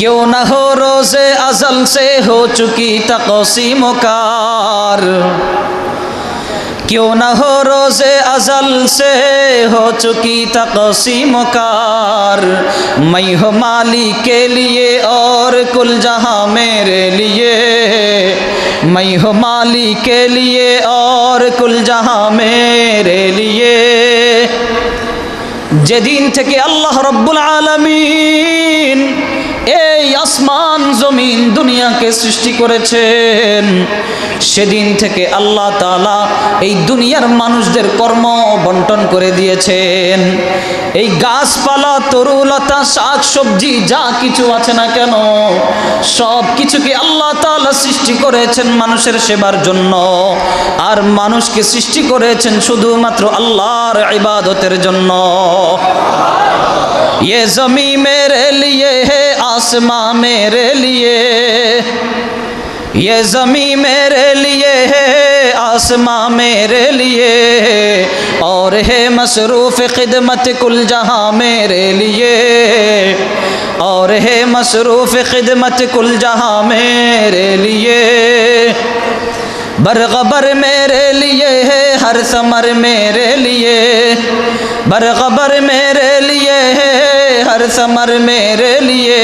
क्यों न हो रोजे अजल से हो चुकी तकसीम कार क्यों न हो रोजे अजल से हो चुकी तकसीम कार मैं हो माली के लिए और कुल जहां मेरे लिए मैं हो माली के लिए और कुल जहां मेरे लिए যেদিন থেকে আল্লাহ রব্বুল আলমিন এই আসমান জমিন দুনিয়াকে সৃষ্টি করেছেন সেদিন থেকে আল্লাহ তাআলা এই দুনিয়ার মানুষদের কর্ম বন্টন করে দিয়েছেন এই গাছপালা তরুলতা শাক সবজি যা কিছু আছে না কেন সব কিছুকে আল্লাহ তাআলা সৃষ্টি করেছেন মানুষের সেবার জন্য আর মানুষকে সৃষ্টি করেছেন শুধুমাত্র আল্লাহর ইবাদতের জন্য ये जमी मेरे लिए है آسماں میرے لیے، یہ زمیں میرے لیے ہے آسماں میرے لیے، اور ہے مصروف خدمت کل جہاں میرے لیے، اور ہے مصروف خدمت کل جہاں میرے لیے۔ برغبر میرے لیے ہے، ہر ثمر میرے لیے۔ برغبر میرے لیے ہے ہر سمر میرے لیے،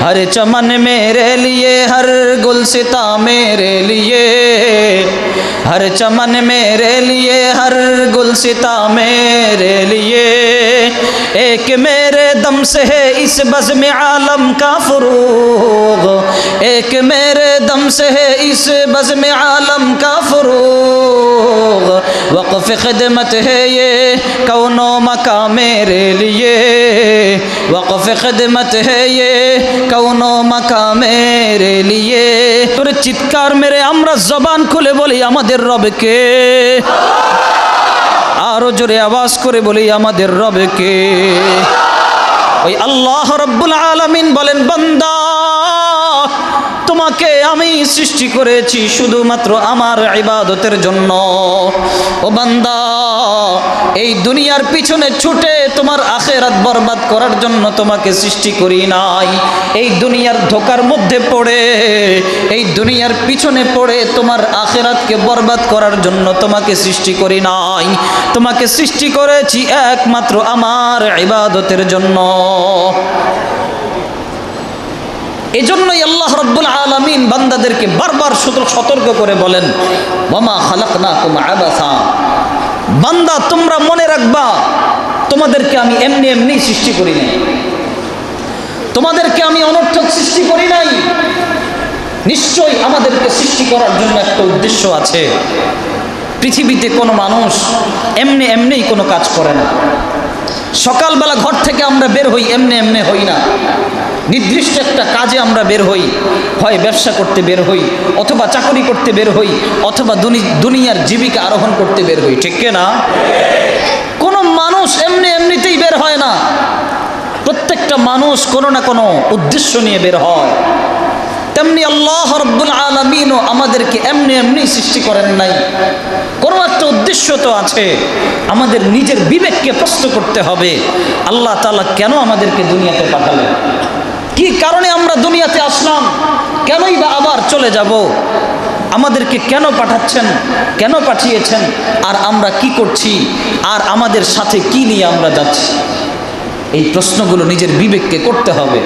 ہر چمن میرے لیے، ہر گلستا میرے لیے۔ ہر چمن میرے لیے، ہر گلستا میرے لیے۔ ایک میرے دم سے ہے اس بزم عالم کا فروغ۔ ایک میرے دم سے ہے اس بزم عالم کا فروغ۔ وقف خدمت ہے یہ، کون مکہ میرے لیے۔ ওয়াকফে خدمت ہے یہ کونوں مکہ میرے لیے তোর চিৎকার মেরে আমরা জবান খুলে বলি আমাদের রবকে। আরও জোরে আওয়াজ করে বলি আমাদের রবকে। ওই আল্লাহ রব্বুল আলামিন বলেন, বান্দা, তোমাকে আমি সৃষ্টি করেছি শুধুমাত্র আমার ইবাদতের জন্য। ও বান্দা এই দুনিয়ার পিছনে ছুটে তোমার আখেরাত বরবাদ করার জন্য তোমাকে সৃষ্টি করি নাই। এই দুনিয়ার ধোকার মধ্যে পড়ে, এই দুনিয়ার পিছনে পড়ে তোমার আখেরাতকে বরবাদ করার জন্য তোমাকে সৃষ্টি করি নাই। তোমাকে সৃষ্টি করেছি একমাত্র আমার ইবাদতের জন্য। এজন্যই আল্লাহ রব্বুল আলমিন বান্দাদেরকে বারবার সতর্ক করে বলেন মামা খালাক না কুমা আবাসা। বান্দা, তোমরা মনে রাখবা, তোমাদেরকে আমি এমনি এমনি সৃষ্টি করি নাই। তোমাদেরকে আমি অনর্থক সৃষ্টি করি নাই। নিশ্চয়ই আমাদেরকে সৃষ্টি করার জন্য একটা উদ্দেশ্য আছে। পৃথিবীতে কোনো মানুষ এমনি এমনিই কোনো কাজ করে না। সকালবেলা ঘর থেকে আমরা বের হই, এমনি এমনি হই না। নির্দিষ্ট একটা কাজে আমরা বের হই, হয় ব্যবসা করতে বের হই, অথবা চাকরি করতে বের হই, অথবা দুনি- দুনিয়ার জীবিকা আরোহণ করতে বের হই, ঠিক না কোনো মানুষ এমনি এমনিতেই বের হয় না। প্রত্যেকটা মানুষ কোনো না কোনো উদ্দেশ্য নিয়ে বের হয়। তেমনি আল্লাহ রব্বুল আলমিনও আমাদেরকে এমনি এমনি সৃষ্টি করেন নাই। কোনো একটা উদ্দেশ্য তো আছে। আমাদের নিজের বিবেককে প্রশ্ন করতে হবে, আল্লাহ তালা কেন আমাদেরকে দুনিয়াতে পাঠালেন কি কারণে আমরা দুনিয়াতে আসলাম কেনই বা আবার চলে যাব। আমাদেরকে কেন পাঠাচ্ছেন? কেন পাঠিয়েছেন? আর আমরা কি করছি? আর আমাদের সাথে কি নিয়ে আমরা যাচ্ছি? এই প্রশ্নগুলো নিজের বিবেককে করতে হবে।